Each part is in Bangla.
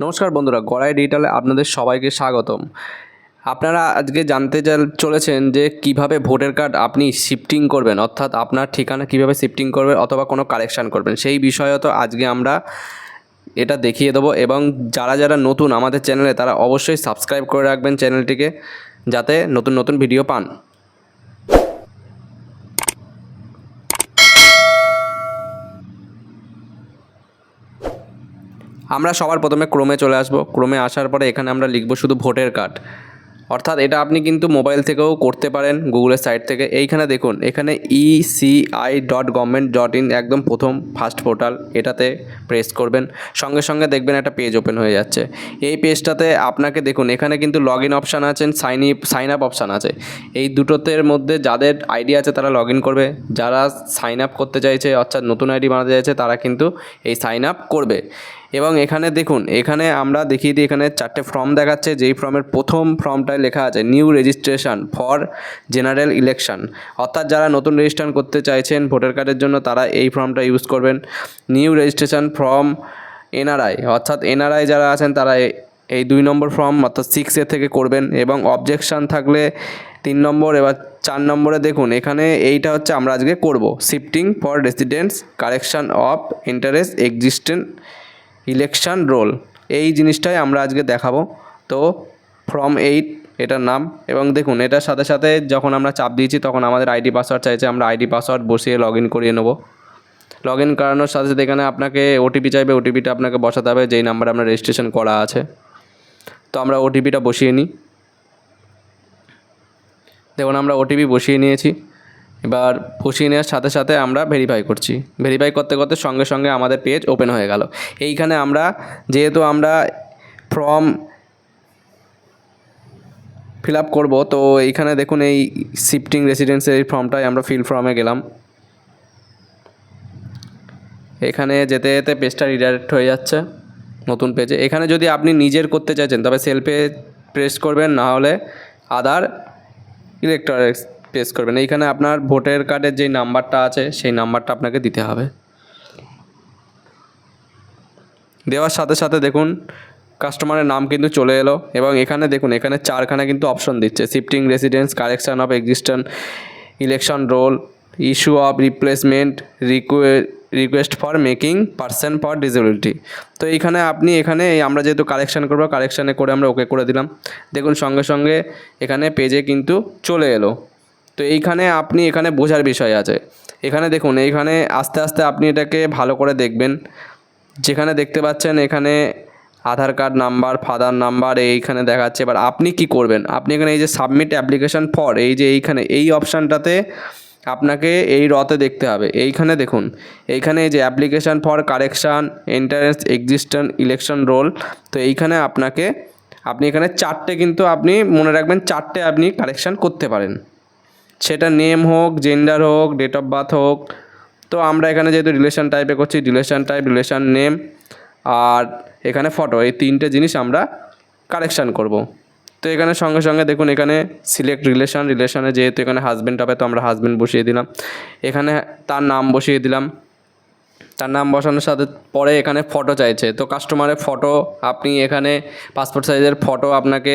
নমস্কার বন্ধুরা, গড়াই ডিজিটালে আপনাদের সবাইকে স্বাগতম। আপনারা আজকে জানতে চল- চলেছেন যে কীভাবে ভোটার কার্ড আপনি শিফটিং করবেন, অর্থাৎ আপনার ঠিকানা কীভাবে শিফটিং করবেন অথবা কোনো কারেকশান করবেন। সেই বিষয়ে তো আজকে আমরা এটা দেখিয়ে দেবো এবং যারা যারা নতুন আমাদের চ্যানেলে তারা অবশ্যই সাবস্ক্রাইব করে রাখবেন চ্যানেলটিকে, যাতে নতুন নতুন ভিডিও পান। আমরা সবার প্রথমে ক্রোমে চলে আসব। ক্রোমে আসার পরে এখানে আমরা লিখব শুধু ভোটের কার্ড। অর্থাৎ এটা আপনি কিন্তু মোবাইল থেকেও করতে পারেন, গুগলের সাইট থেকে। এইখানে দেখুন, এখানে ECI dot government dot in একদম প্রথম ফার্স্ট পোর্টাল এটাতে প্রেস করবেন। সঙ্গে সঙ্গে দেখবেন একটা পেজ ওপেন হয়ে যাচ্ছে। এই পেজটাতে আপনাকে দেখুন, এখানে কিন্তু লগ ইন অপশান আছে sign up sign up option আছে। এই দুটোতের মধ্যে যাদের আইডি আছে তারা লগ ইন করবে। যারা সাইন আপ করতে চাইছে, অর্থাৎ নতুন আইডি বানাতে চাইছে, তারা কিন্তু এই সাইন আপ করবে। এবং এখানে দেখুন, এখানে আমরা দেখিয়ে দিই, এখানে চারটে ফর্ম দেখাচ্ছে। যেই ফর্মের প্রথম ফর্মটায় লেখা আছে new registration for general election অর্থাৎ যারা নতুন রেজিস্ট্রেশন করতে চাইছেন ভোটার কার্ডের জন্য, তারা এই ফর্মটা ইউজ করবেন। নিউ রেজিস্ট্রেশন ফর্ম এনআরআই অর্থাৎ এনআরআই যারা আছেন, তারা এই দুই নম্বর ফর্ম অর্থাৎ সিক্স এ থেকে করবেন। এবং অবজেকশান থাকলে তিন নম্বর, এবার চার নম্বরে দেখুন, এখানে এইটা হচ্ছে আমরা আজকে করব। Shifting for residents correction of interest existent election roll এই জিনিসটাই আমরা আজকে দেখাবো। তো ফ্রম এইট এটার নাম এবং দেখুন, এটার সাথে সাথে যখন আমরা চাপ দিয়েছি, তখন আমাদের আইডি পাসওয়ার্ড চাইছে, আমরা আইডি পাসওয়ার্ড বসিয়ে লগ ইন করিয়ে নেব। লগ ইন করানোর সাথে সাথে এখানে আপনাকে ওটিপি চাইবে ওটিপিটা আপনাকে বসাতে হবে, যেই নাম্বারে আপনার রেজিস্ট্রেশন করা আছে। তো আমরা ওটিপিটা বসিয়ে নিই। দেখুন, আমরা ওটিপি বসিয়ে নিয়েছি। এবার বসিয়ে নেওয়ার সাথে সাথে আমরা ভেরিফাই করছি। ভেরিফাই করতে করতে সঙ্গে সঙ্গে আমাদের পেজ ওপেন হয়ে গেল। এইখানে আমরা যেহেতু আমরা ফর্ম ফিল আপ করব, তো এইখানে দেখুন এই শিফটিং রেসিডেন্সের এই ফর্মটাই আমরা ফিল ফর্মে গেলাম। এখানে যেতে যেতে পেজটা রিডাইরেক্ট হয়ে যাচ্ছে নতুন পেজে এখানে যদি আপনি নিজের করতে চাইছেন, তবে সেলফে প্রেস করবেন, না হলে আদার ইলেকট্র প্রেস করবেন। এইখানে আপনার ভোটার কার্ডের যেই নাম্বারটা আছে, সেই নাম্বারটা আপনাকে দিতে হবে। দেওয়ার সাথে সাথে দেখুন কাস্টমারের নাম কিন্তু চলে এলো এবং এখানে দেখুন, এখানে চারখানা কিন্তু অপশন দিচ্ছে। Shifting residence correction of existing election roll issue of replacement request for making person for disability তো এইখানে আপনি এখানে আমরা যেহেতু কালেকশান করব কারেকশানে করে আমরা ওকে করে দিলাম। দেখুন, সঙ্গে সঙ্গে এখানে পেজে কিন্তু চলে এলো। তো এইখানে আপনি এখানে বোঝার বিষয় আছে। এখানে দেখুন, এইখানে আস্তে আস্তে আপনি এটাকে ভালো করে দেখবেন। যেখানে দেখতে পাচ্ছেন এখানে Aadhaar card number, father number, এইখানে দেখাচ্ছে। এবার আপনি কি করবেন? আপনি এখানে এই যে সাবমিট অ্যাপ্লিকেশন ফর, এই যে এইখানে, এই অপশানটাতে আপনাকে এই রতে দেখতে হবে। এইখানে দেখুন, এইখানে এই যে application for correction, entrance existing election roll, তো এইখানে আপনাকে, আপনি এখানে চারটে কিন্তু আপনি মনে রাখবেন, চারটে আপনি কারেকশান করতে পারেন। সেটা নেম হোক জেন্ডার হোক ডেট অফ বার্থ হোক। তো আমরা এখানে যেহেতু রিলেশন টাইপে করছি রিলেশন টাইপ রিলেশন নেম আর এখানে ফটো এই তিনটে জিনিস আমরা কারেকশান করব। তো এখানে সঙ্গে সঙ্গে দেখুন, এখানে সিলেক্ট রিলেশন রিলেশনে যেহেতু এখানে হাজব্যান্ড হবে, তো আমরা হাজব্যান্ড বসিয়ে দিলাম। এখানে তার নাম বসিয়ে দিলাম। তার নাম বসানোর সাথে পরে এখানে ফটো চাইছে। তো কাস্টমারের ফটো আপনি এখানে পাসপোর্ট সাইজের ফটো আপনাকে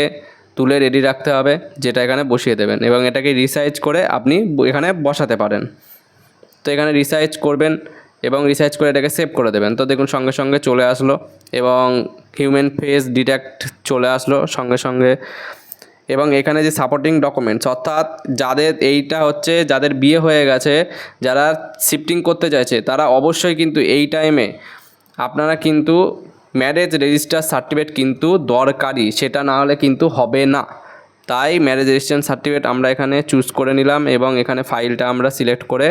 তুলে রেডি রাখতে হবে, যেটা এখানে বসিয়ে দেবেন এবং এটাকে রিসাইজ করে আপনি এখানে বসাতে পারেন। তো এখানে রিসাইজ করবেন এবং রিসার্চ করে এটাকে সেভ করে দেবেন। তো দেখুন সঙ্গে সঙ্গে চলে আসলো এবং হিউম্যান ফেস ডিটেক্ট চলে আসলো সঙ্গে সঙ্গে। এবং এখানে যে সাপোর্টিং ডকুমেন্টস অর্থাৎ যাদের এইটা হচ্ছে যাদের বিয়ে হয়ে গেছে, যারা শিফটিং করতে চাইছে, তারা অবশ্যই কিন্তু এই টাইমে আপনারা কিন্তু ম্যারেজ রেজিস্টার সার্টিফিকেট কিন্তু দরকারি, সেটা না হলে কিন্তু হবে না। তাই ম্যারেজ রেজিস্ট্রেশন সার্টিফিকেট আমরা এখানে চুজ করে নিলাম এবং এখানে ফাইলটা আমরা সিলেক্ট করে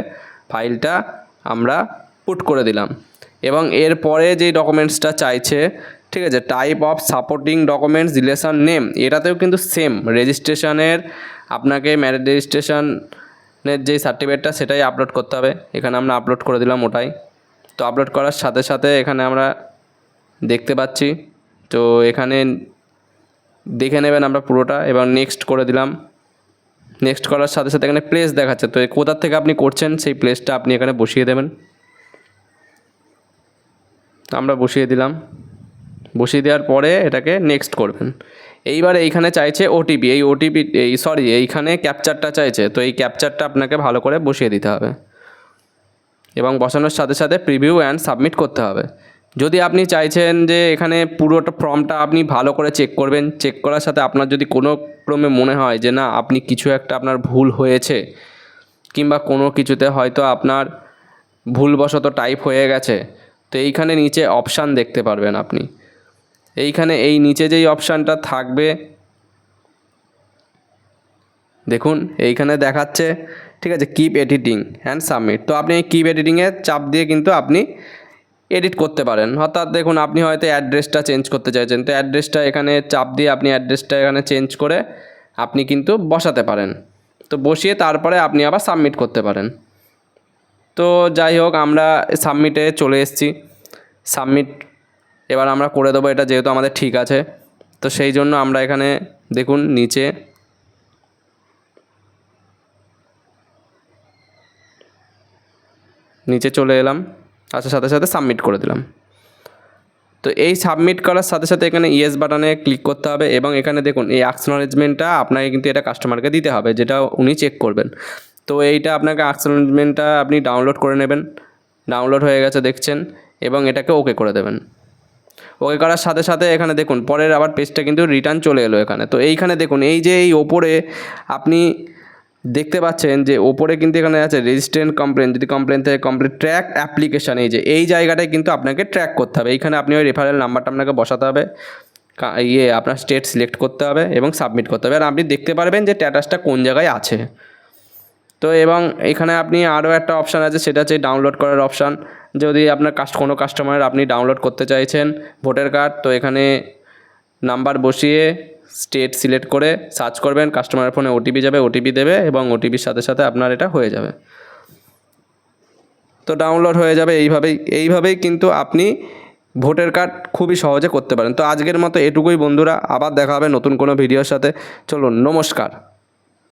ফাইলটা আমরা পুট করে দিলাম। এবং এরপরে যেই ডকুমেন্টসটা চাইছে, ঠিক আছে type of supporting documents relation name এটাতেও কিন্তু সেম রেজিস্ট্রেশনের আপনাকে ম্যারেজ রেজিস্ট্রেশনের যে সার্টিফিকেটটা সেটাই আপলোড করতে হবে। এখানে আমরা আপলোড করে দিলাম ওটাই। তো আপলোড করার সাথে সাথে এখানে আমরা দেখতে পাচ্ছি। তো এখানে দেখে নেবেন আমরা পুরোটা। এবং নেক্সট করে দিলাম। নেক্সট করার সাথে সাথে এখানে প্লেস দেখাচ্ছে। তো কোথার থেকে আপনি করছেন সেই প্লেসটা আপনি এখানে বসিয়ে দেবেন। আমরা বসিয়ে দিলাম। বসিয়ে দেওয়ার পরে এটাকে নেক্সট করবেন। এইবার এইখানে চাইছে ওটিপি এই ওটিপি এই সরি এইখানে ক্যাপচারটা চাইছে। তো এই ক্যাপচারটা আপনাকে ভালো করে বসিয়ে দিতে হবে। এবং বসানোর সাথে সাথে প্রিভিউ অ্যান্ড সাবমিট করতে হবে। যদি আপনি চাইছেন যে এখানে পুরোটা ফর্মটা আপনি ভালো করে চেক করবেন, চেক করার সাথে আপনার যদি কোনো ক্রমে মনে হয় যে না, আপনি কিছু একটা আপনার ভুল হয়েছে কিংবা কোনো কিছুতে হয়তো আপনার ভুলবশত টাইপ হয়ে গেছে, তো এইখানে নিচে অপশান দেখতে পারবেন আপনি। এইখানে এই নিচে যেই অপশানটা থাকবে, দেখুন এইখানে দেখাচ্ছে, ঠিক আছে কিপ এডিটিং অ্যান্ড সাবমিট তো আপনি কিপ এডিটিংয়ে চাপ দিয়ে কিন্তু আপনি এডিট করতে পারেন। অর্থাৎ দেখুন, আপনি হয়তো অ্যাড্রেসটা চেঞ্জ করতে চাইছেন। তো অ্যাড্রেসটা এখানে চাপ দিয়ে আপনি অ্যাড্রেসটা এখানে চেঞ্জ করে আপনি কিন্তু বসাতে পারেন। তো বসিয়ে তারপরে আপনি আবার সাবমিট করতে পারেন। তো যাই হোক, আমরা সাবমিটে চলে এসেছি। সাবমিট এবার আমরা করে দেবো, এটা যেহেতু আমাদের ঠিক আছে। তো সেই জন্য আমরা এখানে দেখুন, নিচে নিচে চলে এলাম। আচ্ছা সাথে সাথে সাবমিট করে দিলাম। তো এই সাবমিট করার সাথে সাথে এখানে ইয়েস বাটনে ক্লিক করতে হবে এবং এখানে দেখুন, এই অ্যাকসনোলেজমেন্টটা আপনাকে কিন্তু এটা কাস্টমারকে দিতে হবে, যেটা উনি চেক করবেন। তো এইটা আপনাকে অ্যাকসনোলেজমেন্টটা আপনি ডাউনলোড করে নেবেন ডাউনলোড হয়ে গেছে দেখছেন, এবং এটাকে ওকে করে দেবেন। ওকে করার সাথে সাথে এখানে দেখুন, পরের আবার পেজটা কিন্তু রিটার্ন চলে এলো এখানে। তো এইখানে দেখুন, এই যে এই ওপরে আপনি দেখতে পাচ্ছেন যে ওপরে কিন্তু এখানে আছে রেজিস্ট্রেন্ট কমপ্লেন যদি কমপ্লেন থেকে কমপ্লেন ট্র্যাক অ্যাপ্লিকেশান এই যে এই জায়গাটায় কিন্তু আপনাকে ট্র্যাক করতে হবে। এইখানে আপনি ওই রেফারেল নাম্বারটা আপনাকে বসাতে হবে ইয়ে আপনার স্টেট সিলেক্ট করতে হবে এবং সাবমিট করতে হবে। আর আপনি দেখতে পারবেন যে স্ট্যাটাসটা কোন জায়গায় আছে। তো এবং এখানে আপনি আরও একটা অপশান আছে, সেটা হচ্ছে ডাউনলোড করার অপশান যদি আপনার কাস্ট কোনো কাস্টমার আপনি ডাউনলোড করতে চাইছেন ভোটার কার্ড তো এখানে নাম্বার বসিয়ে স্টেট সিলেক্ট করে সার্চ করবেন কাস্টমারের ফোনে ওটিপি যাবে ওটিপি দেবে এবং ওটিপির সাথে সাথে আপনার এটা হয়ে যাবে। তো ডাউনলোড হয়ে যাবে এইভাবেই এইভাবেই কিন্তু আপনি ভোটের কার্ড খুবই সহজে করতে পারেন। তো আজকের মতো এটুকুই বন্ধুরা, আবার দেখা হবে নতুন কোনো ভিডিওর সাথে। চলুন, নমস্কার।